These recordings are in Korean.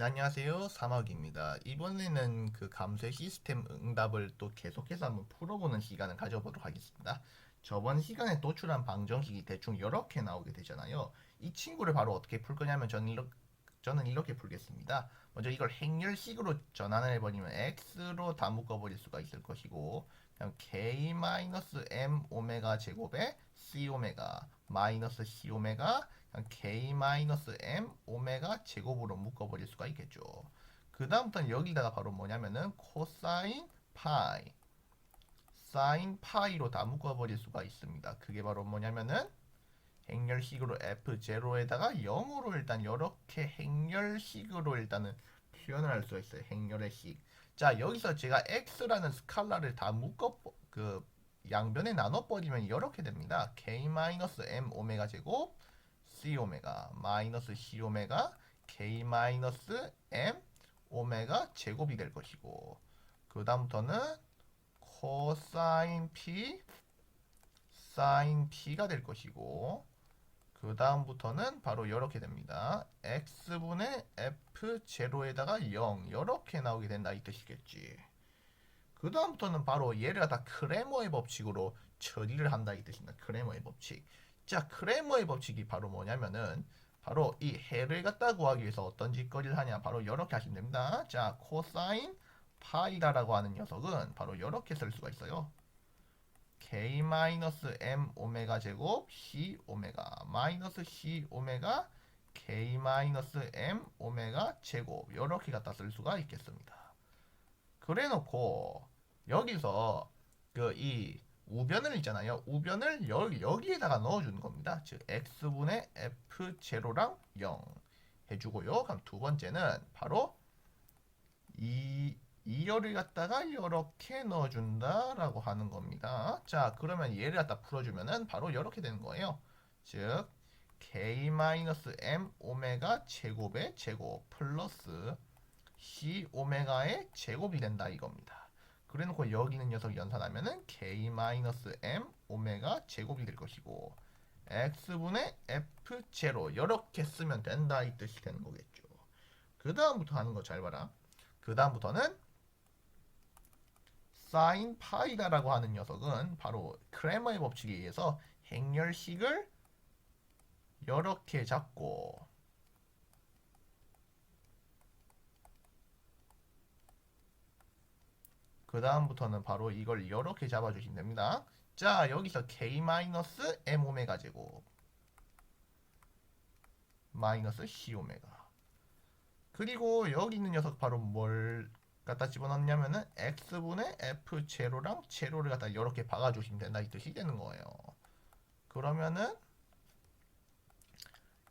네, 안녕하세요. 사막입니다. 이번에는 그 감소의 시스템 응답을 또 계속해서 한번 풀어보는 시간을 가져보도록 하겠습니다. 저번 시간에 도출한 방정식이 대충 이렇게 나오게 되잖아요. 이 친구를 바로 어떻게 풀 거냐면 저는 이렇게, 저는 이렇게 풀겠습니다. 먼저 이걸 행렬식으로 전환을 해버리면 x로 다 묶어버릴 수가 있을 것이고 그냥 k-m 오메가 제곱에 c 오메가 마이너스 c 오메가 그냥 k-m 오메가 제곱으로 묶어버릴 수가 있겠죠. 그 다음부터는 여기다가 바로 뭐냐면은 코사인 파이 사인 파이로 다 묶어버릴 수가 있습니다. 그게 바로 뭐냐면은 행렬식으로 f0에다가 0으로 일단 이렇게 행렬식으로 일단은 표현을 할 수가 있어요. 행렬의 식. 자 여기서 제가 x라는 스칼라를 다 묶어 그 양변에 나눠 버리면 이렇게 됩니다. k-m 오메가 제곱 c 오메가 마이너스 c 오메가 k 마이너스 m 오메가 제곱이 될 것이고 그 다음부터는 코사인 p 사인 p가 될 것이고 그 다음부터는 바로 이렇게 됩니다. x분의 f0에다가 0 이렇게 나오게 된다 이 뜻이겠지. 그 다음부터는 바로 얘를 다 크레머의 법칙으로 처리를 한다 이 뜻입니다. 크레머의 법칙. 자, 크레머의 법칙이 바로 뭐냐면은 바로 이 해를 갖다 구하기 위해서 어떤 짓거리를 하냐 바로 이렇게 하시면 됩니다. 자, 코사인 파이다라고 하는 녀석은 바로 이렇게 쓸 수가 있어요. K 마이너스 m 오메가 제곱 c 오메가 마이너스 c 오메가 k 마이너스 m 오메가 제곱 이렇게 갖다 쓸 수가 있겠습니다. 그래놓고 여기서 그 이 우변을 있잖아요. 우변을 여기 여기에다가 넣어주는 겁니다. 즉 x분의 f 제로랑 0 해주고요. 그럼 두 번째는 바로 이 이열을 갖다가 이렇게 넣어준다라고 하는 겁니다. 자, 그러면 얘를 갖다 풀어주면은 바로 이렇게 되는 거예요. 즉 k-m 오메가 제곱의 제곱 플러스 c 오메가의 제곱이 된다 이겁니다. 그래놓고 여기 있는 녀석 연산하면은 k-m 오메가 제곱이 될 것이고 x분의 f0 이렇게 쓰면 된다 이 뜻이 되는 거겠죠. 그 다음부터 하는 거 잘 봐라. 그 다음부터는 사인 파이다라고 하는 녀석은 바로 크레머의 법칙에 의해서 행렬식을 이렇게 잡고 그 다음부터는 바로 이걸 이렇게 잡아주시면 됩니다. 자 여기서 k-m 오메가 제곱 마이너스 c 오메가 그리고 여기 있는 녀석 바로 뭘 갖다 집어넣냐면은 x분의 f 제로랑 제로를 갖다 이렇게 박아주시면 된다 이 뜻이 되는 거예요. 그러면은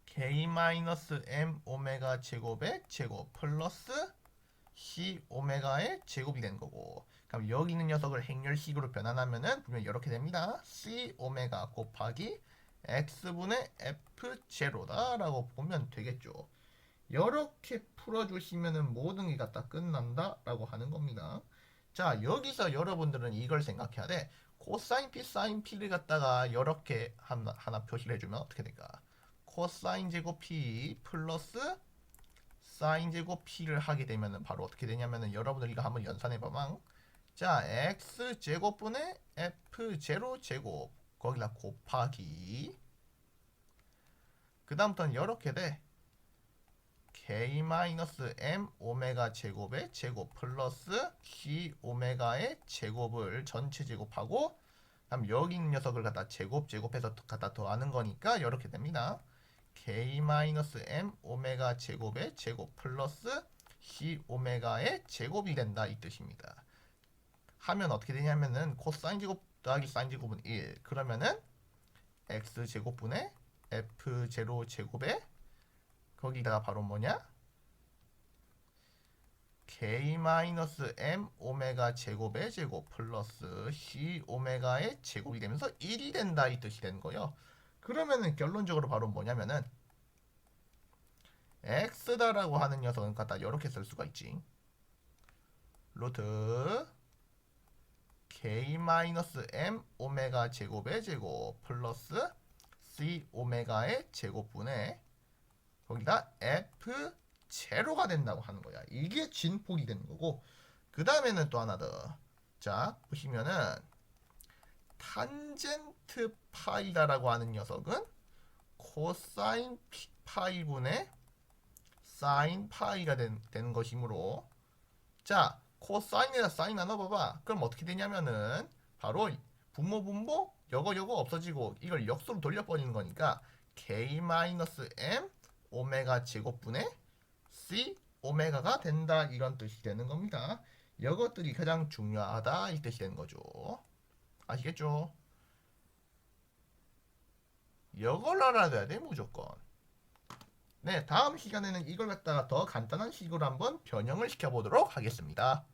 k-m 오메가 제곱의 제곱 플러스 c 오메가의 제곱이 된 거고 그럼 여기 있는 녀석을 행렬식으로 변환하면은 분명 이렇게 됩니다. c 오메가 곱하기 x분의 f 제로다라고 보면 되겠죠. 이렇게 풀어주시면은 모든 게 갖다 끝난다라고 하는 겁니다. 자 여기서 여러분들은 이걸 생각해야 돼. 코사인 p 사인 p를 갖다가 이렇게 하나, 하나 표시를 해주면 어떻게 될까? 코사인 제곱 p 플러스 사인 제곱 p를 하게 되면은 바로 어떻게 되냐면은 여러분들 이거 한번 연산해 봐봐. 자 x 제곱분의 f 제로 제곱 거기다 곱하기 그 다음부터는 이렇게 돼. K-m 오메가 제곱의 제곱 플러스 c 오메가의 제곱을 전체 제곱하고 그다음 여기 있는 녀석을 갖다 제곱 제곱해서 갖다 더하는 거니까 이렇게 됩니다. k-m 오메가 제곱의 제곱 플러스 c 오메가의 제곱이 된다 이 뜻입니다. 하면 어떻게 되냐면은 코사인 제곱 더하기 사인 제곱은 1 그러면은 x 제곱분의 f 제로 제곱에 거기다가 바로 뭐냐? k-m 오메가 제곱의 제곱 플러스 c 오메가의 제곱이 되면서 1이 된다 이 뜻이 되는 거예요. 그러면은 결론적으로 바로 뭐냐면은 x다라고 하는 녀석은 갖다 이렇게 쓸 수가 있지. 루트 k-m 오메가 제곱의 제곱 플러스 c 오메가의 제곱분의 거기다 f 제로가 된다고 하는 거야. 이게 진폭이 되는 거고 그 다음에는 또 하나 더. 자 보시면은 탄젠트 파이다라고 하는 녀석은 코사인 피- 파이분의 사인 파이가 된, 되는 것이므로 자 코사인에다 사인 나눠봐봐 그럼 어떻게 되냐면은 바로 분모 분모 여거 여거 없어지고 이걸 역수로 돌려버리는 거니까 k-m 오메가 제곱분의 c 오메가가 된다 이런 뜻이 되는 겁니다. 이것들이 가장 중요하다 이 뜻이 되는 거죠. 아시겠죠? 이걸 알아둬야 돼 무조건. 네 다음 시간에는 이걸 갖다가 더 간단한 식으로 한번 변형을 시켜보도록 하겠습니다